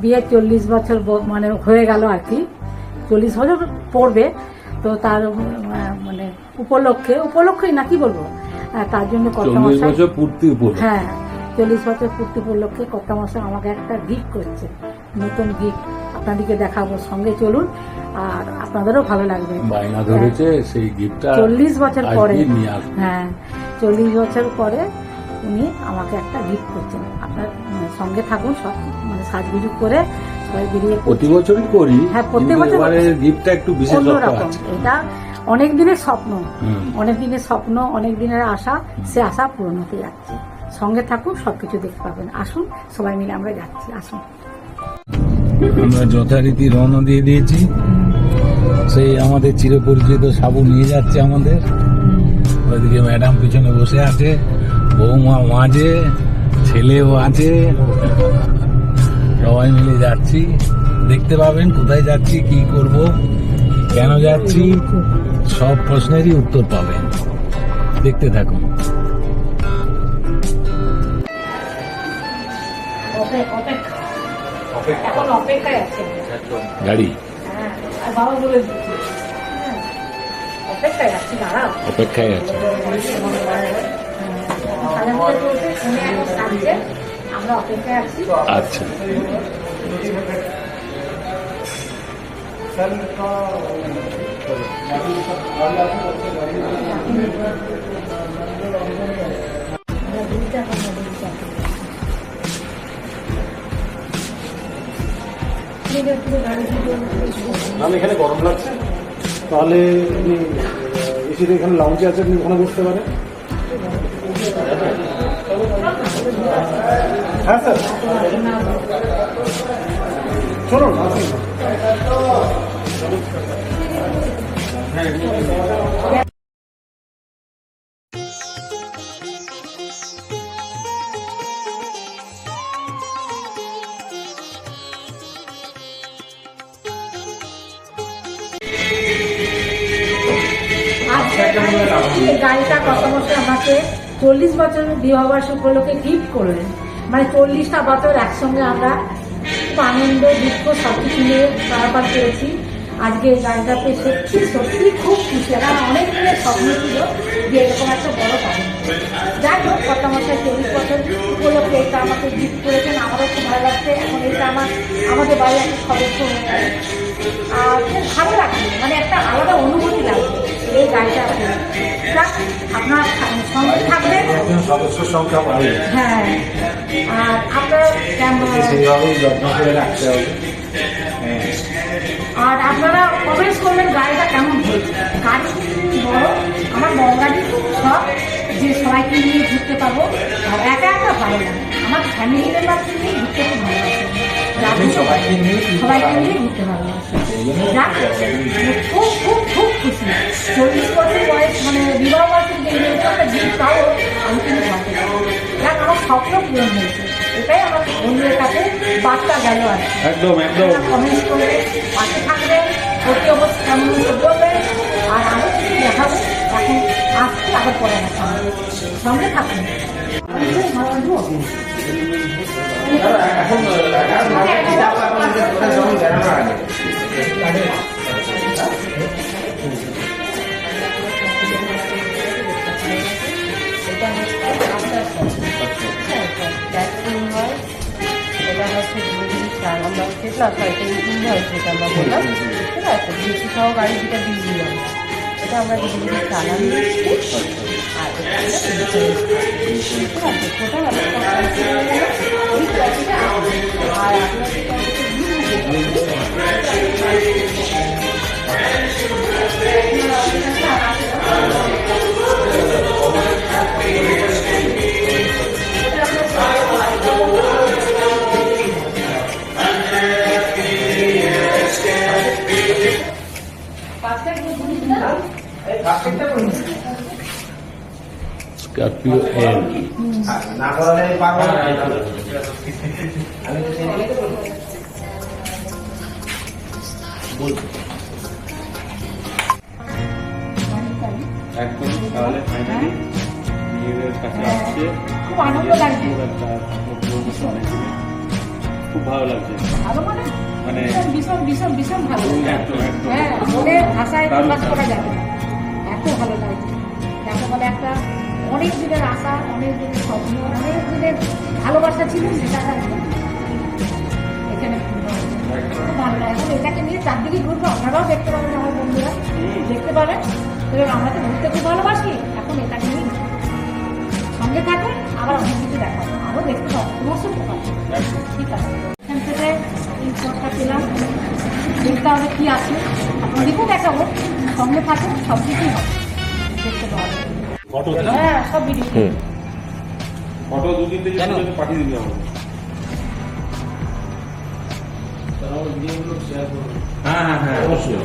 বিয়ে চল্লিশ বছর মানে হয়ে গেল আর কি। চল্লিশ বছর পড়বে তো তার মানে উপলক্ষে উপলক্ষেই না কি বলব? তার জন্য হ্যাঁ চল্লিশ বছর পূর্তি উপলক্ষে কত মশাই আমাকে একটা গিফট করছে। নতুন গিফট আপনাদেরকে দেখাবো সঙ্গে চলুন আর আপনাদেরও ভালো লাগবে। বায়না ধরেছে সেই গিফটটা চল্লিশ বছর পরে। হ্যাঁ চল্লিশ বছর পরে উনি আমাকে একটা গিফট করছেন। আপনার উম, সঙ্গে থাকুন সব মানে সাজগুজু করে সবাই বেরিয়ে প্রতি বছরই করি হ্যাঁ, প্রত্যেক বছর গিফটটা একটু বিশেষত্ব অন্যরকম। এটা অনেক দিনের স্বপ্ন। অনেক দিনের স্বপ্ন অনেক দিনের আশা সে আশা পূরণ হতে যাচ্ছে। সঙ্গে থাকুন সবকিছু দেখতে পাবেন। আসুন সবাই মিলে আমরা যাচ্ছি। আসুন। আমরা যথারীতি রওনা দিয়ে দিয়েছি। সেই আমাদের চিরপরিচিত সাবু নিয়ে যাচ্ছে আমাদের। ওইদিকে ম্যাডাম পিছনে বসে আছে। বৌমা মাঝে ছেলেও আছে সবাই মিলে যাচ্ছি। দেখতে পাবেন কোথায় যাচ্ছি কি করব কেন যাচ্ছি সব প্রশ্নেরই উত্তর পাবেন। দেখতে থাকুন। এখন অপেক্ষায় আছে। গাড়ি। হ্যাঁ হ্যাঁ, অপেক্ষায় আছি আচ্ছা। ম্যাম, এখানে গরম লাগছে। তাহলে আপনি এসিতে এখানে লাউঞ্জে আছে আপনি ওখানে বসতে পারেন। হ্যাঁ স্যার। চলুন গাড়িটা কত বছর আমাকে চল্লিশ বছরের বিবাহবার্ষ উপলক্ষে গিফট করলেন। মানে চল্লিশটা বছর একসঙ্গে আমরা খুব আনন্দ দুঃখ সব কিছু নিয়ে পারাপার করেছি। আজকে এই সত্যি সত্যি খুব খুশি। আমার অনেক দিনের স্বপ্ন ছিল যে এরকম একটা বড় পাবেন যাই হোক কত মশাই চল্লিশ বছর উপলক্ষে এটা আমাকে গিফট করেছেন। আমারও খুব ভালো লাগছে। এখন এটা আমার আমাদের বাড়ির একটা সদস্য হয়ে গেছে। আর খুব ভালো লাগছে। মানে একটা আলাদা অনুভূতি লাগছে এই যাক, আপনার সঙ্গে থাকবেন? সদস্যের সংখ্যা বাড়বে হ্যাঁ। আর আপনার সেইভাবেই যত্ন করে রাখতে হবে। আর আপনারা কমেন্টস করবেন গাড়িটা কেমন গাড়ি বড় আমার বড় গাড়ি সব যে সবাইকে নিয়ে ঘুরতে আর একা একা ভালো লাগে আমার ফ্যামিলি মেম্বারকে নিয়ে ঘুরতে খুব ভালো লাগে। আপনি সবাইকে নিয়ে সবাইকে নিয়ে ঘুরতে খুব খুব খুব খুশি। চল্লিশ বছর বয়স মানে বিবাহ বয়সে যে একটা দিন তাও আমি কিন্তু ভাবতে আমার স্বপ্ন পূরণ হয়েছে। এটাই আমার বন্ধুদের কাছে বার্তা গেল আর কি। একদম একদম। কমেন্টস করবে পাশে থাকবে প্রতি অবস্থা কেমন বলবে আর আরও কিছু দেখাবো। এখন আসছি আবার পরে হবে। সঙ্গে থাকুন আমরা আমরা বললাম ঠিক আছে সহ গাড়ি দুটা বিল আমরা এটা আমরা বিভিন্ন চালান দিচ্ছি। আর খুব আনন্দ লাগছে খুব ভালো লাগছে মানে মানে- ভীষণ ভীষণ ভীষণ ভালো হ্যাঁ ভাষায় প্রকাশ করা যাবে এত ভালো লাগছে একটা অনেক দিনের আশা, অনেক দিনের স্বপ্ন, অনেক দিনের ভালোবাসা ছিল, সেটা এখানে ভালো লাগে। এটাকে নিয়ে চারদিকে ঘুরবো। আপনারাও দেখতে পাবেন আমার বন্ধুরা। দেখতে পাবেন। এবার আমরা তো ঘুরতে খুব ভালোবাসি। এখন এটাকে নিয়ে সঙ্গে থাকুন। আবার অনেক কিছু দেখাবো। আরও দেখতে পাবো। প্রকাশ ঠিক আছে। এখান থেকে এই পেলাম। দেখতে হবে কি আছে। আপনাদেরকেও দেখাবো। সঙ্গে থাকুন। সব কিছুই হবে। দেখতে পাবেন ফটো হ্যাঁ সব ভিডিও ফটো দুদিন থেকে পাঠিয়ে দিবি আমাকে। হ্যাঁ হ্যাঁ হ্যাঁ অবশ্যই।